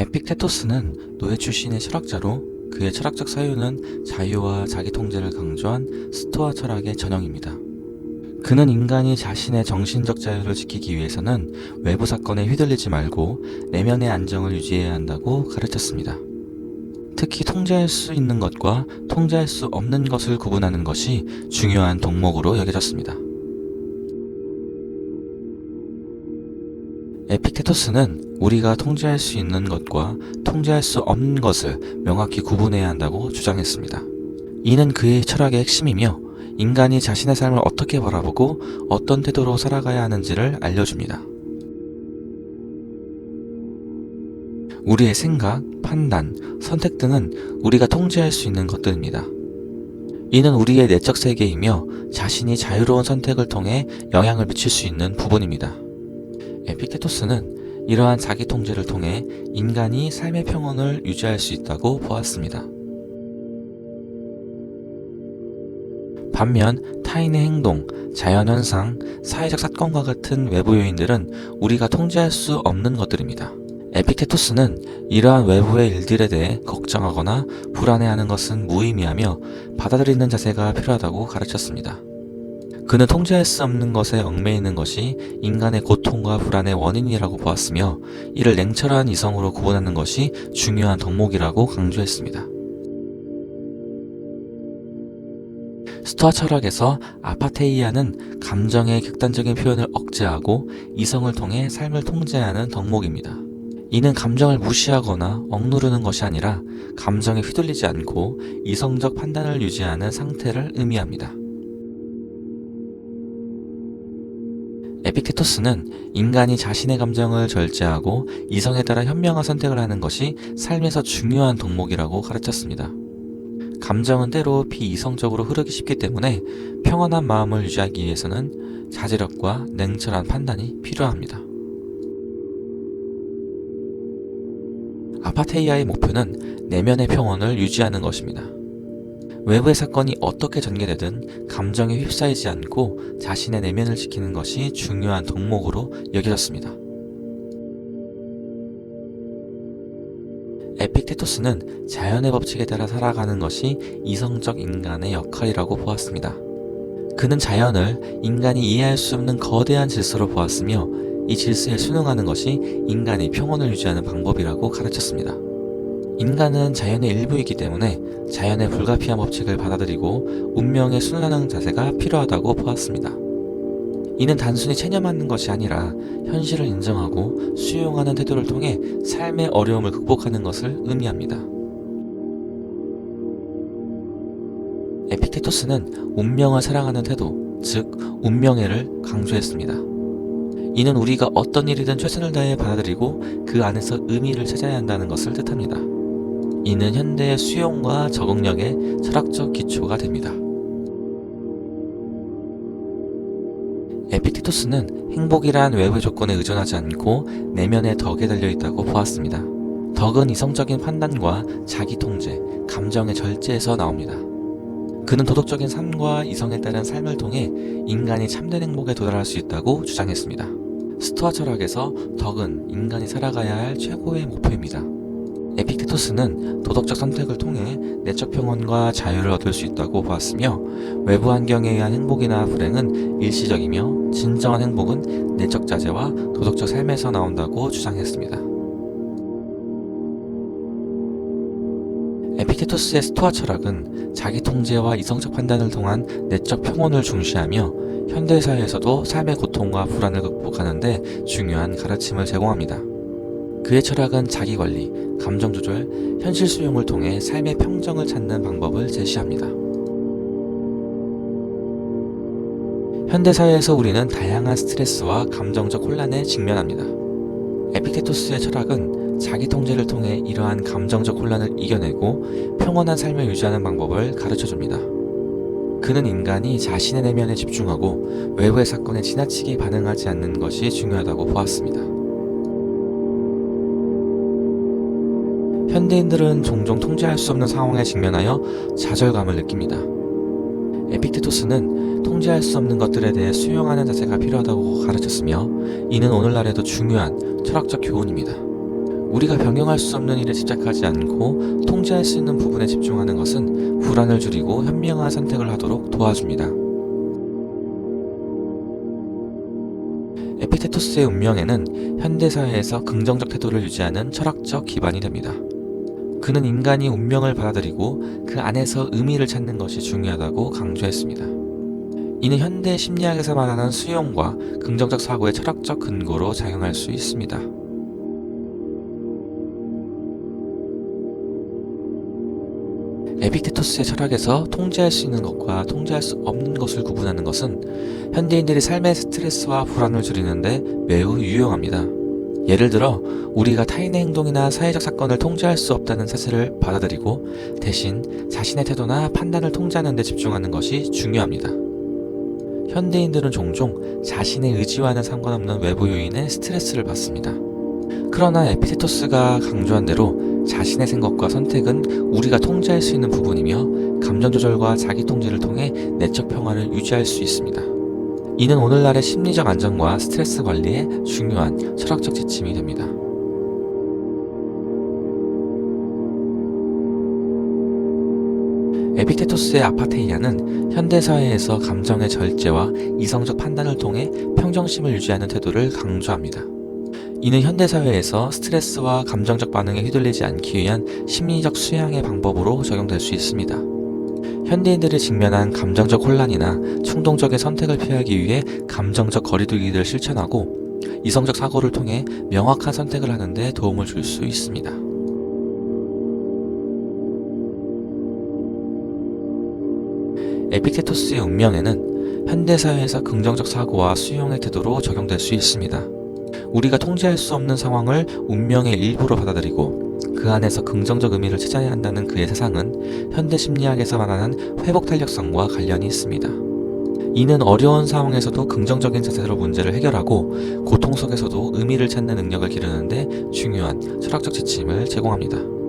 에픽테토스는 노예 출신의 철학자로 그의 철학적 사유는 자유와 자기 통제를 강조한 스토아 철학의 전형입니다. 그는 인간이 자신의 정신적 자유를 지키기 위해서는 외부 사건에 휘둘리지 말고 내면의 안정을 유지해야 한다고 가르쳤습니다. 특히 통제할 수 있는 것과 통제할 수 없는 것을 구분하는 것이 중요한 덕목으로 여겨졌습니다. 에픽테토스는 우리가 통제할 수 있는 것과 통제할 수 없는 것을 명확히 구분해야 한다고 주장했습니다. 이는 그의 철학의 핵심이며 인간이 자신의 삶을 어떻게 바라보고 어떤 태도로 살아가야 하는지를 알려줍니다. 우리의 생각, 판단, 선택 등은 우리가 통제할 수 있는 것들입니다. 이는 우리의 내적 세계이며 자신이 자유로운 선택을 통해 영향을 미칠 수 있는 부분입니다. 에픽테토스는 이러한 자기 통제를 통해 인간이 삶의 평온을 유지할 수 있다고 보았습니다. 반면 타인의 행동, 자연현상, 사회적 사건과 같은 외부 요인들은 우리가 통제할 수 없는 것들입니다. 에픽테토스는 이러한 외부의 일들에 대해 걱정하거나 불안해하는 것은 무의미하며 받아들이는 자세가 필요하다고 가르쳤습니다. 그는 통제할 수 없는 것에 얽매이는 것이 인간의 고통과 불안의 원인이라고 보았으며 이를 냉철한 이성으로 구분하는 것이 중요한 덕목이라고 강조했습니다. 스토아 철학에서 아파테이아는 감정의 극단적인 표현을 억제하고 이성을 통해 삶을 통제하는 덕목입니다. 이는 감정을 무시하거나 억누르는 것이 아니라 감정에 휘둘리지 않고 이성적 판단을 유지하는 상태를 의미합니다. 에픽테토스는 인간이 자신의 감정을 절제하고 이성에 따라 현명한 선택을 하는 것이 삶에서 중요한 덕목이라고 가르쳤습니다. 감정은 때로 비이성적으로 흐르기 쉽기 때문에 평온한 마음을 유지하기 위해서는 자제력과 냉철한 판단이 필요합니다. 아파테이아의 목표는 내면의 평온을 유지하는 것입니다. 외부의 사건이 어떻게 전개되든 감정에 휩싸이지 않고 자신의 내면을 지키는 것이 중요한 덕목으로 여겨졌습니다. 에픽테토스는 자연의 법칙에 따라 살아가는 것이 이성적 인간의 역할이라고 보았습니다. 그는 자연을 인간이 이해할 수 없는 거대한 질서로 보았으며 이 질서에 순응하는 것이 인간이 평온을 유지하는 방법이라고 가르쳤습니다. 인간은 자연의 일부이기 때문에 자연의 불가피한 법칙을 받아들이고 운명에 순응하는 자세가 필요하다고 보았습니다. 이는 단순히 체념하는 것이 아니라 현실을 인정하고 수용하는 태도를 통해 삶의 어려움을 극복하는 것을 의미합니다. 에픽테토스는 운명을 사랑하는 태도, 즉 운명애를 강조했습니다. 이는 우리가 어떤 일이든 최선을 다해 받아들이고 그 안에서 의미를 찾아야 한다는 것을 뜻합니다. 이는 현대의 수용과 적응력의 철학적 기초가 됩니다. 에픽테토스는 행복이란 외부 조건에 의존하지 않고 내면의 덕에 달려 있다고 보았습니다. 덕은 이성적인 판단과 자기 통제, 감정의 절제에서 나옵니다. 그는 도덕적인 삶과 이성에 따른 삶을 통해 인간이 참된 행복에 도달할 수 있다고 주장했습니다. 스토아 철학에서 덕은 인간이 살아가야 할 최고의 목표입니다. 에픽테토스는 도덕적 선택을 통해 내적 평온과 자유를 얻을 수 있다고 보았으며 외부 환경에 의한 행복이나 불행은 일시적이며 진정한 행복은 내적 자제와 도덕적 삶에서 나온다고 주장했습니다. 에픽테토스의 스토아 철학은 자기 통제와 이성적 판단을 통한 내적 평온을 중시하며 현대 사회에서도 삶의 고통과 불안을 극복하는데 중요한 가르침을 제공합니다. 그의 철학은 자기 관리, 감정 조절, 현실 수용을 통해 삶의 평정을 찾는 방법을 제시합니다. 현대사회에서 우리는 다양한 스트레스와 감정적 혼란에 직면합니다. 에픽테토스의 철학은 자기 통제를 통해 이러한 감정적 혼란을 이겨내고 평온한 삶을 유지하는 방법을 가르쳐 줍니다. 그는 인간이 자신의 내면에 집중하고 외부의 사건에 지나치게 반응하지 않는 것이 중요하다고 보았습니다. 현대인들은 종종 통제할 수 없는 상황에 직면하여 좌절감을 느낍니다. 에픽테토스는 통제할 수 없는 것들에 대해 수용하는 자세가 필요하다고 가르쳤으며 이는 오늘날에도 중요한 철학적 교훈입니다. 우리가 변경할 수 없는 일에 집착하지 않고 통제할 수 있는 부분에 집중하는 것은 불안을 줄이고 현명한 선택을 하도록 도와줍니다. 에피테토스의 운명에는 현대사회에서 긍정적 태도를 유지하는 철학적 기반이 됩니다. 그는 인간이 운명을 받아들이고 그 안에서 의미를 찾는 것이 중요하다고 강조했습니다. 이는 현대 심리학에서 말하는 수용과 긍정적 사고의 철학적 근거로 작용할 수 있습니다. 에픽테토스의 철학에서 통제할 수 있는 것과 통제할 수 없는 것을 구분하는 것은 현대인들이 삶의 스트레스와 불안을 줄이는데 매우 유용합니다. 예를 들어 우리가 타인의 행동이나 사회적 사건을 통제할 수 없다는 사실을 받아들이고 대신 자신의 태도나 판단을 통제하는 데 집중하는 것이 중요합니다. 현대인들은 종종 자신의 의지와는 상관없는 외부 요인에 스트레스를 받습니다. 그러나 에피테토스가 강조한 대로 자신의 생각과 선택은 우리가 통제할 수 있는 부분이며 감정 조절과 자기 통제를 통해 내적 평화를 유지할 수 있습니다. 이는 오늘날의 심리적 안정과 스트레스 관리에 중요한 철학적 지침이 됩니다. 에피테토스의 아파테이아는 현대사회에서 감정의 절제와 이성적 판단을 통해 평정심을 유지하는 태도를 강조합니다. 이는 현대사회에서 스트레스와 감정적 반응에 휘둘리지 않기 위한 심리적 수양의 방법으로 적용될 수 있습니다. 현대인들이 직면한 감정적 혼란이나 충동적인 선택을 피하기 위해 감정적 거리두기를 실천하고 이성적 사고를 통해 명확한 선택을 하는데 도움을 줄 수 있습니다. 에픽테토스의 운명에는 현대사회에서 긍정적 사고와 수용의 태도로 적용될 수 있습니다. 우리가 통제할 수 없는 상황을 운명의 일부로 받아들이고 그 안에서 긍정적 의미를 찾아야 한다는 그의 세상은 현대 심리학에서 말하는 회복 탄력성과 관련이 있습니다. 이는 어려운 상황에서도 긍정적인 자세로 문제를 해결하고 고통 속에서도 의미를 찾는 능력을 기르는데 중요한 철학적 지침을 제공합니다.